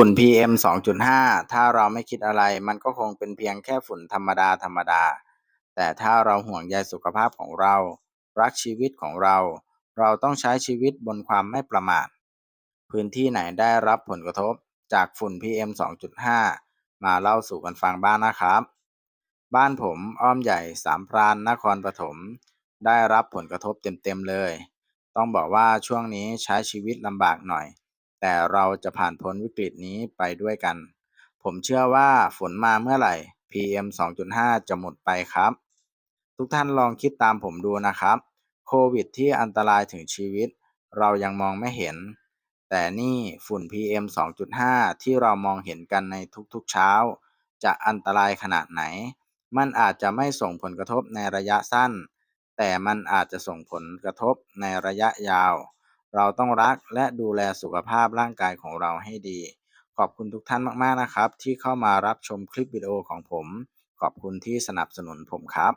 ฝุ่น PM 2.5 ถ้าเราไม่คิดอะไร มันก็คงเป็นเพียงแค่ฝุ่นธรรมดาธรรมดา แต่ถ้าเราห่วงใยสุขภาพของเรา รักชีวิตของเรา เราต้องใช้ชีวิตบนความไม่ประมาท พื้นที่ไหนได้รับผลกระทบจากฝุ่น PM 2.5 มาเล่าสู่กันฟังบ้างนะครับ บ้านผมอ้อมใหญ่สามพรานนครปฐมได้รับผลกระทบเต็มๆเลย ต้องบอกว่าช่วงนี้ใช้ชีวิตลำบากหน่อย แต่เราจะผ่านพ้นวิกฤตนี้ไปด้วยกัน ผมเชื่อว่าฝนมาเมื่อไหร่ PM 2.5 จะหมดไปครับ ทุกท่านลองคิดตามผมดูนะครับ โควิดที่อันตรายถึงชีวิต เรายังมองไม่เห็น แต่นี่ฝุ่น PM 2.5 ที่เรามองเห็นกันในทุกๆเช้า จะอันตรายขนาดไหน มันอาจจะไม่ส่งผลกระทบในระยะสั้น แต่มันอาจจะส่งผลกระทบในระยะยาว เราต้องรักและดูแลสุขภาพร่างกายของเราให้ดี ขอบคุณทุกท่านมากๆนะครับ ที่เข้ามารับชมคลิปวิดีโอของผม ขอบคุณที่สนับสนุนผมครับ